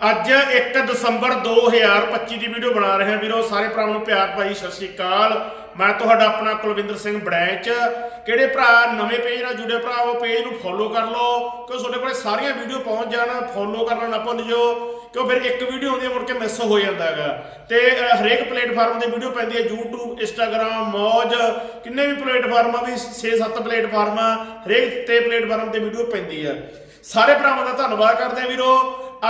ਅੱਜ 1 ਦਸੰਬਰ 2025 ਦੀ ਵੀਡੀਓ ਬਣਾ ਰਹੇ ਹਾਂ ਵੀਰੋ। ਸਾਰੇ ਭਰਾਵਾਂ ਨੂੰ ਪਿਆਰ ਭਰੀ ਸਤਿ ਸ਼੍ਰੀ ਅਕਾਲ। ਮੈਂ ਤੁਹਾਡਾ ਆਪਣਾ ਕੁਲਵਿੰਦਰ ਸਿੰਘ ਬੜੈਂਚ। ਕਿਹੜੇ ਭਰਾ ਨਵੇਂ ਪੇਜ ਨਾਲ ਜੁੜੇ ਭਰਾ, ਉਹ ਪੇਜ ਨੂੰ ਫੋਲੋ ਕਰ ਲਓ ਕਿਉਂ ਤੁਹਾਡੇ ਕੋਲੇ ਸਾਰੀਆਂ ਵੀਡੀਓ ਪਹੁੰਚ ਜਾਣ ਫੋਲੋ ਕਰਨਾ ਨਾ ਭੁੱਲ ਜਿਓ ਕਿਉਂ ਫਿਰ ਇੱਕ ਵੀਡੀਓ ਹੁੰਦੀ ਹੈ ਮੁੜ ਕੇ ਮਿਸ ਹੋ ਜਾਂਦਾ ਹੈਗਾ। ਤੇ ਹਰੇਕ ਪਲੇਟਫਾਰਮ ਤੇ ਵੀਡੀਓ ਪੈਂਦੀ ਹੈ YouTube, Instagram, ਮੌਜ, ਕਿੰਨੇ ਵੀ ਪਲੇਟਫਾਰਮਾਂ ਵੀ 6-7 ਪਲੇਟਫਾਰਮਾਂ ਹਰੇਕ ਤੇ ਪਲੇਟਫਾਰਮ ਤੇ ਵੀਡੀਓ ਪੈਂਦੀ ਹੈ ਸਾਰੇ ਭਰਾਵਾਂ ਦਾ ਧੰਨਵਾਦ ਕਰਦੇ ਆ ਵੀਰੋ।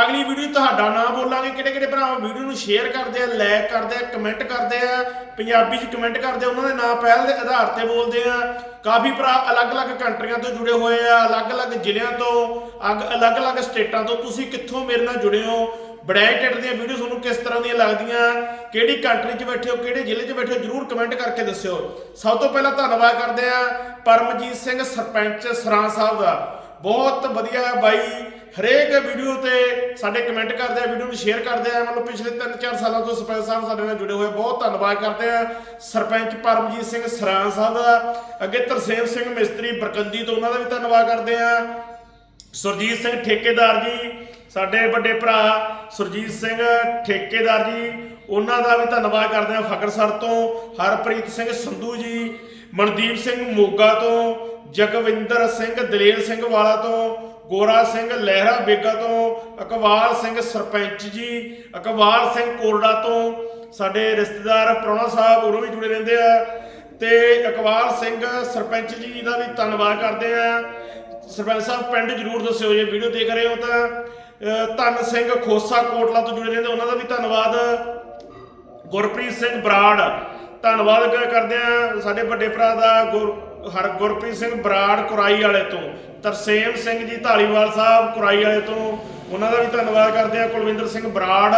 ਅਗਲੀ ਵੀਡੀਓ ਤੁਹਾਡਾ ਨਾਮ ਬੋਲਾਂਗੇ, ਕਿਹੜੇ ਕਿਹੜੇ ਭਰਾ ਵੀਡੀਓ ਨੂੰ ਸ਼ੇਅਰ ਕਰਦੇ ਆ ਲਾਈਕ ਕਰਦੇ ਆ ਕਮੈਂਟ ਕਰਦੇ ਆ, ਪੰਜਾਬੀ 'ਚ ਕਮੈਂਟ ਕਰਦੇ ਆ, ਉਹਨਾਂ ਦੇ ਨਾਂ ਪਹਿਲ ਦੇ ਆਧਾਰ ਤੇ ਬੋਲਦੇ ਆ। ਕਾਫੀ ਭਰਾ ਅਲੱਗ-ਅਲੱਗ ਕੰਟਰੀਆਂ ਤੋਂ ਜੁੜੇ ਹੋਏ ਆ, ਅਲੱਗ-ਅਲੱਗ ਜ਼ਿਲ੍ਹਿਆਂ ਤੋਂ, ਅਗ- ਅਲੱਗ-ਅਲੱਗ ਸਟੇਟਾਂ ਤੋਂ। ਤੁਸੀਂ ਕਿੱਥੋਂ ਮੇਰੇ ਨਾਲ ਜੁੜੇ ਹੋ? ਬੜਾਈ ਟੈਟ ਦੀਆਂ ਵੀਡੀਓ ਤੁਹਾਨੂੰ ਕਿਸ ਤਰ੍ਹਾਂ ਦੀਆਂ ਲੱਗਦੀਆਂ? ਕਿਹੜੀ ਕੰਟਰੀ 'ਚ ਬੈਠੇ ਹੋ? ਕਿਹੜੇ ਜ਼ਿਲ੍ਹੇ 'ਚ ਬੈਠੇ ਹੋ? ਜਰੂਰ ਕਮੈਂਟ ਕਰਕੇ ਦੱਸਿਓ। ਸਭ ਤੋਂ ਪਹਿਲਾਂ ਧੰਨਵਾਦ ਕਰਦੇ ਆ ਪਰਮਜੀਤ ਸਿੰਘ ਸਰਪੰਚ ਸਰਾਂ ਸਾਹਿਬ ਦਾ। ਬਹੁਤ ਵਧੀਆ ਬਾਈ। ਹਰੇਕ ਵੀਡੀਓ ਤੇ ਸਾਡੇ ਕਮੈਂਟ ਕਰਦੇ ਆ ਵੀਡੀਓ ਨੂੰ ਸ਼ੇਅਰ ਕਰਦੇ ਆ। ਮਤਲਬ ਪਿਛਲੇ 3-4 ਸਾਲਾਂ ਤੋਂ ਸਰਪੰਚ ਸਾਹਿਬ ਸਾਡੇ ਨਾਲ ਜੁੜੇ ਹੋਏ ਬਹੁਤ ਧੰਨਵਾਦ ਕਰਦੇ ਆ ਸਰਪੰਚ ਪਰਮਜੀਤ ਸਿੰਘ ਸਰਾਂ ਸਾਹਿਬ ਦਾ। ਅੱਗੇ ਤਰਸੇਮ ਸਿੰਘ ਮਿਸਤਰੀ ਬਰਕੰਦੀ ਤੋਂ ਉਹਨਾਂ ਦਾ ਵੀ ਧੰਨਵਾਦ ਕਰਦੇ ਆ। ਸੁਰਜੀਤ ਸਿੰਘ ਠੇਕੇਦਾਰ ਜੀ, ਸਾਡੇ ਵੱਡੇ ਭਰਾ ਸੁਰਜੀਤ ਸਿੰਘ ਠੇਕੇਦਾਰ ਜੀ, ਉਹਨਾਂ ਦਾ ਵੀ ਧੰਨਵਾਦ ਕਰਦੇ ਹਾਂ ਫਕਰਸਰ ਤੋਂ। ਹਰਪ੍ਰੀਤ ਸਿੰਘ ਸੰਧੂ ਜੀ ਮਨਦੀਪ ਸਿੰਘ ਮੋਗਾ ਤੋਂ, ਜਗਵਿੰਦਰ ਸਿੰਘ, ਦਲੇਰ ਸਿੰਘ ਵਾਲਾ ਤੋਂ, ਗੋਰਾ ਸਿੰਘ ਲਹਿਰਾ ਬੇਗਾ ਤੋਂ ਅਕਵਾਲ ਸਿੰਘ ਸਰਪੰਚ ਜੀ ਅਕਵਾਲ ਸਿੰਘ ਕੋਰੜਾ ਤੋਂ ਸਾਡੇ ਰਿਸ਼ਤੇਦਾਰ ਪ੍ਰਾਹੁਣਾ ਸਾਹਿਬ ਉਹ ਵੀ ਜੁੜੇ ਰਹਿੰਦੇ ਆ ਤੇ ਅਕਵਾਲ ਸਿੰਘ ਸਰਪੰਚ ਜੀ ਦਾ ਵੀ ਧੰਨਵਾਦ ਕਰਦੇ ਆ। ਸਰਪੰਚ ਸਾਹਿਬ, ਪਿੰਡ ਜਰੂਰ ਦੱਸਿਓ ਜੇ ਵੀਡੀਓ ਦੇਖ ਰਹੇ ਹੋ ਤਾਂ। ਧੰਨ ਸਿੰਘ ਖੋਸਾ ਕੋਟਲਾ ਤੋਂ ਜੁੜੇ ਰਹਿੰਦੇ, ਉਹਨਾਂ ਦਾ ਵੀ ਧੰਨਵਾਦ। ਗੁਰਪ੍ਰੀਤ ਸਿੰਘ ਬਰਾੜ ਧੰਨਵਾਦ ਕਰਦੇ ਆ ਸਾਡੇ ਵੱਡੇ ਭਰਾ ਦਾ ਗੁਰ ਹਰ ਗੁਰਪ੍ਰੀਤ ਸਿੰਘ ਬਰਾੜ ਕੁਰਾਈ ਵਾਲੇ ਤੋਂ, ਤਰਸੇਮ ਸਿੰਘ ਜੀ ਢਾਲੀਵਾਲ ਸਾਹਿਬ ਕੁਰਾਈ ਵਾਲੇ ਤੋਂ, ਉਹਨਾਂ ਦਾ ਵੀ ਧੰਨਵਾਦ ਕਰਦੇ ਆ ਕੁਲਵਿੰਦਰ ਸਿੰਘ ਬਰਾੜ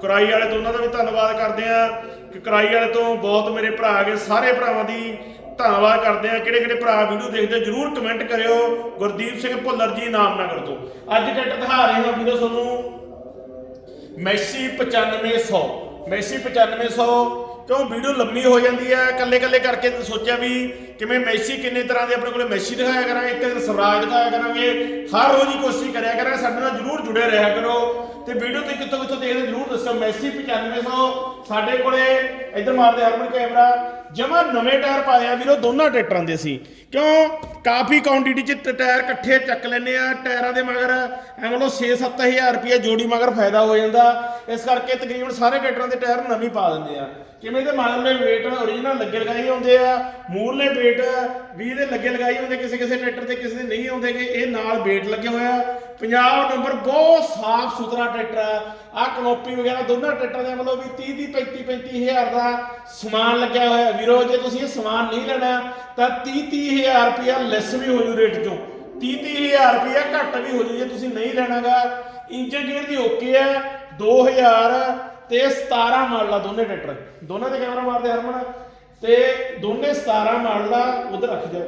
ਕੁਰਾਈ ਵਾਲੇ ਤੋਂ, ਉਹਨਾਂ ਦਾ ਵੀ ਧੰਨਵਾਦ ਕਰਦੇ ਆ ਕਿ ਕੁਰਾਈ ਵਾਲੇ ਤੋਂ ਬਹੁਤ ਮੇਰੇ ਭਰਾ ਆ ਗਏ ਸਾਰੇ ਭਰਾਵਾਂ ਦੀ ਧੰਨਵਾਦ ਕਰਦੇ ਆ ਕਿਹੜੇ ਕਿਹੜੇ ਭਰਾ ਵੀਡੀਓ ਦੇਖਦੇ ਜਰੂਰ ਕਮੈਂਟ ਕਰਿਓ, ਗੁਰਦੀਪ ਸਿੰਘ ਭੁੱਲਰ ਜੀ ਨਾਮਨਗਰ ਤੋਂ। ਅੱਜ ਟਿਕਟ ਦਿਖਾ ਰਹੇ ਹਾਂ ਵੀਡੀਓ ਤੁਹਾਨੂੰ, ਮੈਸੀ 9500 ਮੈਸੀ 9500 ਕਿਉਂ ਵੀਡੀਓ ਲੰਮੀ ਹੋ ਜਾਂਦੀ ਹੈ? ਕੱਲੇ ਕੱਲੇ ਕਰਕੇ ਤੇ ਸੋਚਿਆ ਵੀ ਕਿਵੇਂ ਮੈਸੀ ਕਿੰਨੇ ਤਰ੍ਹਾਂ ਦੇ ਆਪਣੇ ਕੋਲੇ ਮੈਸੀ ਦਿਖਾਇਆ ਕਰਾਂਗੇ, ਇੱਕ ਦਿਨ ਸਵਰਾਜ ਦਿਖਾਇਆ ਕਰਾਂਗੇ, ਹਰ ਰੋਜ਼ ਹੀ ਕੋਸ਼ਿਸ਼ ਕਰਿਆ ਕਰਾਂਗੇ, ਸਾਡੇ ਨਾਲ ਜਰੂਰ ਜੁੜੇ ਰਿਹਾ ਕਰੋ। ਤੇ ਵੀਡੀਓ ਤੁਸੀਂ ਕਿੱਥੋਂ ਕਿੱਥੋਂ ਦੇਖਦੇ ਜਰੂਰ ਦੱਸੋ ਮੈਸੀ 9500 ਸਾਡੇ ਕੋਲੇ ਇੱਧਰ ਮਾਰਦੇ ਹਰਮਨ ਕੈਮਰਾ। ਜਮਾ ਨਵੇਂ ਟਾਇਰ ਪਾਏ ਆ ਵੀਰੋ, ਦੋਨਾਂ ਟਰੈਕਟਰਾਂ ਦੇ ਸੀ ਕਿਉਂ? ਕਾਫੀ ਕੁਆਂਟੀਟੀ ਚ ਟਾਇਰ ਇਕੱਠੇ ਚੱਕ ਲੈਨੇ ਆ ਟਾਇਰਾਂ ਦੇ ਮਗਰ। ਐਵੇਂ ਲੋ 6-7000 ਰੁਪਏ ਜੋੜੀ ਮਗਰ ਫਾਇਦਾ ਹੋ ਜਾਂਦਾ। ਇਸ ਕਰਕੇ ਤਕਰੀਬਨ ਸਾਰੇ ਟਰੈਕਟਰਾਂ ਦੇ ਟਾਇਰ ਨਵੇਂ ਪਾ ਦਿੰਦੇ ਆ। ਕਿਵੇਂ ਤੇ ਮਗਰਲੇ ਵੇਟ ਓਰੀਜਨਲ ਲੱਗੇ ਲਗਾਏ ਹੁੰਦੇ ਆ ਮੂਰਲੇ ਵੇਟ ਵੀ ਦੇ ਲੱਗੇ ਲਗਾਈ ਹੁੰਦੇ ਕਿਸੇ ਕਿਸੇ ਟਰੈਕਟਰ ਤੇ ਕਿਸੇ ਦੇ ਨਹੀਂ ਆਉਂਦੇਗੇ ਇਹ ਨਾਲ ਵੇਟ ਲੱਗੇ ਹੋਇਆ। ਪੰਜਾਬ ਨੰਬਰ ਬਹੁਤ ਸਾਫ਼ ਸੁਥਰਾ ਟਰੈਕਟਰ ਆ ਆ ਕਨੋਪੀ ਵਗੈਰਾ ਦੋਨਾਂ ਟਰੈਕਟਰਾਂ ਦੇ ਮਤਲਬ ਵੀ 30 ਦੀ 35 35000 ਦਾ ਸਮਾਨ ਲੱਗਿਆ ਹੋਇਆ ਵੀਰੋ, ਜੇ ਤੁਸੀਂ ਇਹ ਸਮਾਨ ਨਹੀਂ ਲੈਣਾ ਤਾਂ 30 30000 ਰੁਪਇਆ ਲੈਸ ਵੀ ਹੋ ਜੂ ਰੇਟ ਚੋਂ। 30 30000 ਰੁਪਇਆ ਘੱਟ ਵੀ ਹੋ ਜੂ ਜੇ ਤੁਸੀਂ ਨਹੀਂ ਲੈਣਾਗਾ। ਇੰਜਨ ਗੇਅਰ ਦੀ ਓਕੇ ਹੈ 2000 ਤੇ 17 ਮਾਡਲ ਆ ਦੋਨੇ ਟਰੈਕਟਰ। ਦੋਨਾਂ ਦੇ ਕੈਮਰਾ ਮਾਰਦੇ ਹਰਮਨ। ਤੇ ਦੋਨੇ 17 ਮਾਡਲ ਆ ਉਧਰ ਰੱਖ ਜਾ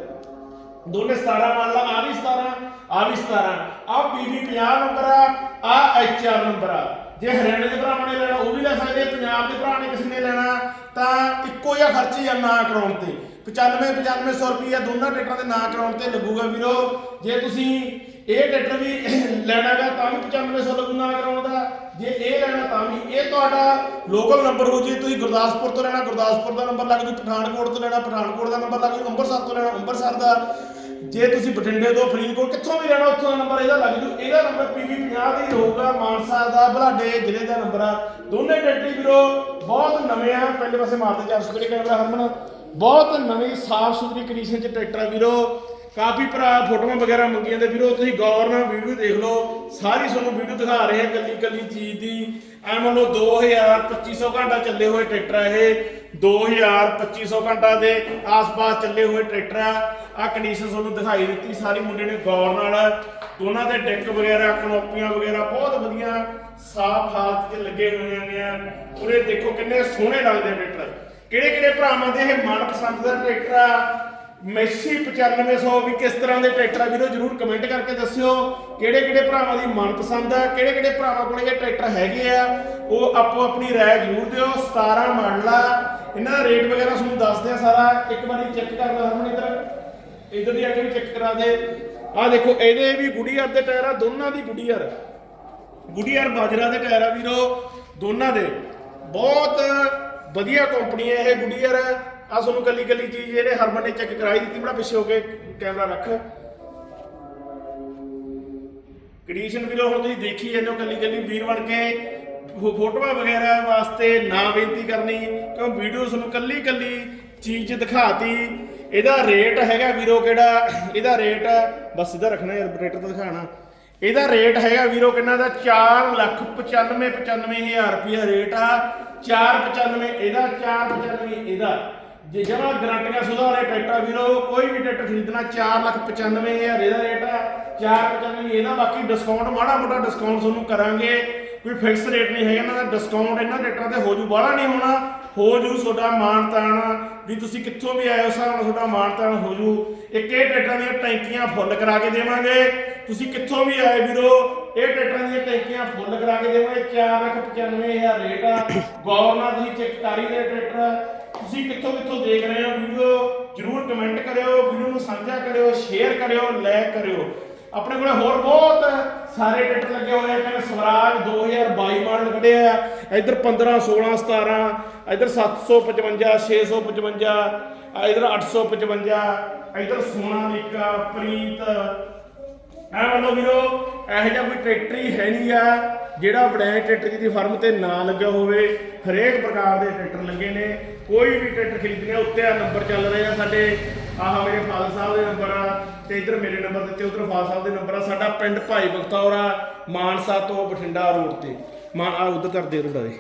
ਦੋਨੇ 17 ਮੰਨ ਲਾ ਆ ਵੀ 17 ਆ ਵੀ 17 ਆ ਪੀਬੀ 50 ਨੰਬਰ ਆ ਆ ਐਚਆਰ ਨੰਬਰ ਆ। ਜੇ ਹਰਿਆਣੇ ਦੇ ਭਰਾਵਾਂ ਨੇ ਲੈਣਾ, ਉਹ ਵੀ ਲੈ ਸਕਦੇ ਪੰਜਾਬ ਦੇ ਭਰਾ ਨੇ ਕਿਸੇ ਨੇ ਲੈਣਾ, ਤਾਂ ਇੱਕੋ ਜਿਹਾ ਖਰਚ ਹੀ ਆ ਨਾ ਕਰਾਉਣ ਤੇ। 95 9500 ਰੁਪਈਆ ਦੋਨਾਂ ਟਰੈਕਟਰਾਂ ਦੇ ਨਾਂ ਕਰਾਉਣ ਤੇ ਲੱਗੂਗਾ ਵੀਰੋ। ਜੇ ਤੁਸੀਂ ਇਹ ਟਰੈਕਟਰ ਵੀ ਲੈਣਾਗਾ, ਤਾਂ ਵੀ 9500 ਲੱਗੂ ਨਾ ਕਰਾਉਣ ਦਾ। ਜੇ ਇਹ ਲੈਣਾ, ਤਾਂ ਵੀ ਇਹ ਤੁਹਾਡਾ ਲੋਕਲ ਨੰਬਰ ਹੋ ਜੇ। ਤੁਸੀਂ ਗੁਰਦਾਸਪੁਰ ਤੋਂ ਲੈਣਾ, ਗੁਰਦਾਸਪੁਰ ਦਾ ਨੰਬਰ ਲੱਗ ਜੂ, ਪਠਾਨਕੋਟ ਤੋਂ ਲੈਣਾ, ਪਠਾਨਕੋਟ ਦਾ ਨੰਬਰ ਲੱਗ ਜੂ, ਅੰਮ੍ਰਿਤਸਰ ਤੋਂ ਲੈਣਾ, ਅੰਮ੍ਰਿਤਸਰ ਦਾ। ਜੇ ਤੁਸੀਂ ਬਠਿੰਡੇ ਤੋਂ ਫਰੀਦਕੋਟ, ਕਿੱਥੋਂ ਵੀ ਲੈਣਾ ਉੱਥੋਂ ਦਾ ਨੰਬਰ ਇਹਦਾ ਲੱਗ ਜੂ। ਇਹਦਾ ਨੰਬਰ PV 50 ਦਾ ਹੀ ਹੋਊਗਾ, ਮਾਨਸਾ ਦਾ, ਬਲਾਡੇ ਜ਼ਿਲ੍ਹੇ ਦਾ ਨੰਬਰ ਆ। ਦੋਨੇ ਟਰੈਕਟਰ ਵੀਰੋ, ਬਹੁਤ ਨਵੇਂ ਆ। ਪਹਿਲੇ ਪਾਸੇ ਮਾਰਦੇ 400 ਰੁਪਏ ਕੈਮਰਾ ਹਰਮਨ। ਬਹੁਤ ਨਵੀਂ ਸਾਫ਼ ਸੁਥਰੀ ਕੰਡੀਸ਼ਨ ਚ ਟਰੈਕਟਰ ਆ ਵੀਰੋ। ਕਾਫੀ ਭਰਾ ਫੋਟੋਆਂ ਵਗੈਰਾ ਮੰਗੀਆਂ ਜਾਂਦੇ ਵੀਰੋ, ਤੁਸੀਂ ਗੌਰ ਨਾਲ ਵੀਡੀਓ ਦੇਖ ਲਓ। ਸਾਰੀ ਤੁਹਾਨੂੰ ਵੀਡੀਓ ਦਿਖਾ ਰਹੇ ਆ ਕੱਲੀ ਕੱਲੀ ਚੀਜ਼ ਦੀ। ਐ ਮੰਨ ਲਓ 2000 2500 ਘੰਟਾ ਚੱਲੇ ਹੋਏ ਟਰੈਕਟਰ ਇਹ। 2000 2500 ਘੰਟਾ ਦੇ ਆਸ-ਪਾਸ ਚੱਲੇ ਹੋਏ ਟਰੈਕਟਰ ਆ। ਕੰਡੀਸ਼ਨ ਤੁਹਾਨੂੰ ਦਿਖਾਈ ਦਿੱਤੀ। ਸਾਰੀ ਮੁੰਡੇ ਨੇ ਗੌਰ ਨਾਲ ਦੋਨਾਂ ਦੇ ਡੈਕ ਵਗੈਰਾ, ਕਨੋਪੀਆਂ ਵਗੈਰਾ ਬਹੁਤ ਵਧੀਆ ਸਾਫ਼ ਹਾਲਤ 'ਚ ਲੱਗੇ ਹੋਏ ਨੇ। ਆ ਉਰੇ ਦੇਖੋ ਕਿੰਨੇ ਸੋਹਣੇ ਲੱਗਦੇ ਟਰੈਕਟਰ। ਕਿਹੜੇ ਕਿਹੜੇ ਭਰਾਵਾਂ ਦੇ ਇਹ ਮਨਪਸੰਦ ਦਾ ਟਰੈਕਟਰ ਆ? ਮੈਸੀ 9500 ਵੀ ਕਿਸ ਤਰ੍ਹਾਂ ਦੇ ਟਰੈਕਟਰ ਆ ਵੀਰੋ, ਜਰੂਰ ਕਮੈਂਟ ਕਰਕੇ ਦੱਸਿਓ। ਕਿਹੜੇ ਕਿਹੜੇ ਭਰਾਵਾਂ ਦੀ ਮਨਪਸੰਦ ਆ, ਕਿਹੜੇ ਕਿਹੜੇ ਭਰਾਵਾਂ ਕੋਲੇ ਇਹ ਟਰੈਕਟਰ ਹੈਗੇ ਆ, ਉਹ ਆਪੋ ਆਪਣੀ ਰਾਏ ਜਰੂਰ ਦਿਓ। 17 ਮਾਡਲ ਇਹਨਾਂ ਦਾ ਰੇਟ ਵਗੈਰਾ ਤੁਹਾਨੂੰ ਦੱਸਦੇ ਆ ਸਾਰਾ। ਇੱਕ ਵਾਰੀ ਚੈੱਕ ਕਰ ਲਓ ਹਰਮਨ ਇੱਧਰ। ਇੱਧਰ ਦੀ ਅੱਗੇ ਵੀ ਚੈੱਕ ਕਰਾ ਦੇ। ਆ ਦੇਖੋ, ਇਹਦੇ ਵੀ ਗੁਡੀਅਰ ਦੇ ਟਾਇਰ ਆ, ਦੋਨਾਂ ਦੀ ਗੁਡੀਅਰ। ਗੁਡੀਅਰ ਬਾਜਰਾ ਦੇ ਟਾਇਰ ਆ ਵੀਰੋ, ਦੋਨਾਂ ਦੇ। ਬਹੁਤ ਵਧੀਆ ਕੰਪਨੀ ਹੈ ਇਹ ਗੁਡੀਅਰ। ਆ ਤੁਹਾਨੂੰ ਕੱਲੀ ਕੱਲੀ ਚੀਜ਼ ਇਹਨੇ ਹਰਮਨ ਨੇ ਚੈੱਕ ਕਰਾਈ ਦਿੱਤੀ, ਬੜਾ ਪਿੱਛੇ ਹੋ ਕੇ ਕੈਮਰਾ ਰੱਖ। ਕੰਡੀਸ਼ਨ ਵੀਰੋ, ਹੁਣ ਤੁਸੀਂ ਦੇਖੀ ਜਾਂਦੇ ਹੋ ਕੱਲੀ ਕੱਲੀ ਵੀਰ ਬਣ ਕੇ ਫੋਟੋਆਂ ਵਗੈਰਾ ਵਾਸਤੇ ਨਾ ਬੇਨਤੀ ਕਰਨੀ, ਕਿਉਂ ਵੀਡੀਓ ਤੁਹਾਨੂੰ ਕੱਲੀ ਕੱਲੀ ਚੀਜ਼ ਦਿਖਾਤੀ। ਇਹਦਾ ਰੇਟ ਹੈਗਾ ਵੀਰੋ ਕਿਹੜਾ, ਇਹਦਾ ਰੇਟ ਬਸ ਸਿੱਧਾ ਰੱਖਣਾ ਯਾਰ ਰੇਟ ਤਾਂ ਦਿਖਾਣਾ ਇਹਦਾ ਰੇਟ ਹੈਗਾ ਵੀਰੋ ਕਿੰਨਾ ਦਾ? 4 ਲੱਖ 95 95000 ਰੁਪਇਆ ਰੇਟ ਆ। 495 ਇਹਦਾ 495 ਇਹਦਾ। ਜੇ ਜਮਾ ਗਰੰਟੀਆਂ ਸੁਧਾਰੇ ਟਰੈਕਟਰ ਵੀਰੋ, ਕੋਈ ਵੀ ਟਰੈਕਟਰ ਖਰੀਦਣਾ 4 ਲੱਖ 95000 ਇਹਦਾ ਰੇਟ ਆ। 495 ਇਹਦਾ ਬਾਕੀ ਡਿਸਕਾਊਂਟ ਮਾੜਾ ਮੋਟਾ ਡਿਸਕਾਊਂਟ ਤੁਹਾਨੂੰ ਕਰਾਂਗੇ। ਕੋਈ ਫਿਕਸ ਰੇਟ ਨਹੀਂ ਹੈਗਾ, ਇਹਨਾਂ ਦਾ ਡਿਸਕਾਊਂਟ ਇਹਨਾਂ ਟਰੈਕਟਰਾਂ ਤੇ ਹੋ ਜੂ ਬਾਹਲਾ ਨਹੀਂ ਹੋਣਾ ਹੋ ਜੂ ਤੁਹਾਡਾ ਮਾਣ ਤਾਣ। ਵੀ ਤੁਸੀਂ ਕਿੱਥੋਂ ਵੀ ਆਏ ਹੋ, ਹਿਸਾਬ ਨਾਲ ਤੁਹਾਡਾ ਮਾਣ ਤਾਣ ਹੋ ਜੂ ਇੱਕ ਇਹ ਟਰੈਕਟਰਾਂ ਦੀਆਂ ਟੈਂਕੀਆਂ ਫੁੱਲ ਕਰਾ ਕੇ ਦੇਵਾਂਗੇ। ਤੁਸੀਂ ਕਿੱਥੋਂ ਵੀ ਆਏ ਵੀਰੋ, ਇਹ ਟਰੈਕਟਰਾਂ ਦੀਆਂ ਟੈਂਕੀਆਂ ਫੁੱਲ ਕਰਾ ਕੇ ਦੇਵਾਂਗੇ। 495000 ਰੇਟ ਆ। ਗੌਰ ਨਾਲ ਤੁਸੀਂ ਚੈੱਕ ਕਰੀ ਦੇ ਟਰੈਕਟਰ। ਤੁਸੀਂ ਕਿੱਥੋਂ ਕਿੱਥੋਂ ਦੇਖ ਰਹੇ ਹੋ ਵੀਡੀਓ, ਜਰੂਰ ਕਮੈਂਟ ਕਰਿਓ, ਵੀਡੀਓ ਨੂੰ ਸਾਂਝਾ ਕਰਿਓ ਸ਼ੇਅਰ ਕਰਿਓ ਲਾਈਕ ਕਰਿਓ। ਆਪਣੇ ਕੋਲੇ ਹੋਰ ਬਹੁਤ ਸਾਰੇ ਟਰੈਕਟਰ ਲੱਗੇ ਹੋਏ ਆ। ਕਹਿੰਦੇ ਸਵਰਾਜ 2022 ਮਾਡਲ ਕੱਢਿਆ ਆ। ਇੱਧਰ 15 16 17 ਇੱਧਰ 755 655 ਆ ਇੱਧਰ 855 ਇੱਧਰ ਸੋਨਾਲੀਕਾ, ਪ੍ਰੀਤ ਐ ਮੰਨੋ ਵੀਰੋ, ਇਹੋ ਜਿਹਾ ਕੋਈ ਟਰੈਕਟਰ ਹੀ ਹੈ ਨਹੀਂ ਆ, ਜਿਹੜਾ ਬੜੈਂ ਟਰੈਕਟਰ ਜੀ ਦੀ ਫਰਮ ਤੇ ਨਾ ਲੱਗਿਆ ਹੋਵੇ। ਹਰੇਕ ਪ੍ਰਕਾਰ ਦੇ ਟਰੈਕਟਰ ਲੱਗੇ ਨੇ। ਕੋਈ ਵੀ ਟਰੈਕਟਰ ਖਰੀਦਣੇ ਉੱਤੇ ਆ ਨੰਬਰ ਚੱਲ ਰਹੇ ਆ ਸਾਡੇ। ਆਹ ਮੇਰੇ ਫਾਦਰ ਸਾਹਿਬ ਦੇ ਨੰਬਰ ਆ ਤੇ ਇੱਧਰ ਮੇਰੇ ਨੰਬਰ ਦਿੱਤੇ ਉਧਰ ਫਾਦਰ ਸਾਹਿਬ ਦੇ ਨੰਬਰ ਆ। ਸਾਡਾ ਪਿੰਡ ਭਾਈ ਬਖਤੌਰ ਆ ਮਾਨਸਾ ਤੋਂ ਬਠਿੰਡਾ ਰੋਡ ਤੇ। ਮਾਨ ਆ ਉਧਰ ਕਰਦੇ ਰੋਡਾ ਦੇ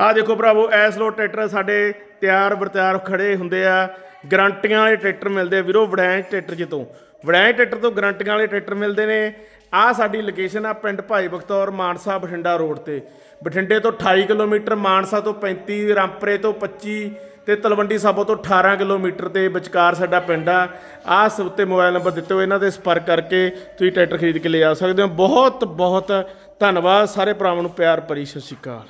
ਆ ਦੇਖੋ। ਭਰਾਵੋ ਐਸ ਲੋ ਟਰੈਕਟਰ ਸਾਡੇ ਤਿਆਰ ਬਰਤਿਆਰ ਖੜੇ ਹੁੰਦੇ ਆ। ਗਰੰਟੀਆਂ ਵਾਲੇ ਟਰੈਕਟਰ ਮਿਲਦੇ ਆ। ਵੀਰੋ ਵੜੈਂਚ ਟਰੈਕਟਰ ਜਿੱਤੋਂ। ਵੜੈਂਚ ਟਰੈਕਟਰ ਤੋਂ ਗਰੰਟੀਆਂ ਵਾਲੇ ਟਰੈਕਟਰ ਮਿਲਦੇ ਨੇ। ਆ ਸਾਡੀ ਲੋਕੇਸ਼ਨ ਆ ਪਿੰਡ ਭਾਈ ਬਖਤੌਰ, ਮਾਨਸਾ, ਬਠਿੰਡਾ ਰੋਡ ਤੇ। ਬਠਿੰਡੇ ਤੋਂ 28 ਕਿਲੋਮੀਟਰ, ਮਾਨਸਾ ਤੋਂ 35 ਰਾਮਪਰੇ ਤੋਂ 25 ਤੇ ਤਲਵੰਡੀ ਸਾਬੋ ਤੋਂ 18 ਕਿਲੋਮੀਟਰ ਤੇ ਵਿਚਕਾਰ ਸਾਡਾ ਪਿੰਡ ਆ। ਆ ਸਭ ਤੇ ਮੋਬਾਈਲ ਨੰਬਰ ਦਿੱਤੇ ਹੋਏ ਇਹਨਾਂ ਦੇ ਸੰਪਰਕ ਕਰਕੇ ਤੁਸੀਂ ਟਰੈਕਟਰ ਖਰੀਦ ਕੇ ਲੈ ਆ ਸਕਦੇ ਹੋ। ਬਹੁਤ ਬਹੁਤ ਧੰਨਵਾਦ ਸਾਰੇ ਭਰਾਵਾਂ ਨੂੰ, ਪਿਆਰ ਭਰੀ ਸਤਿ ਸ਼੍ਰੀ ਅਕਾਲ।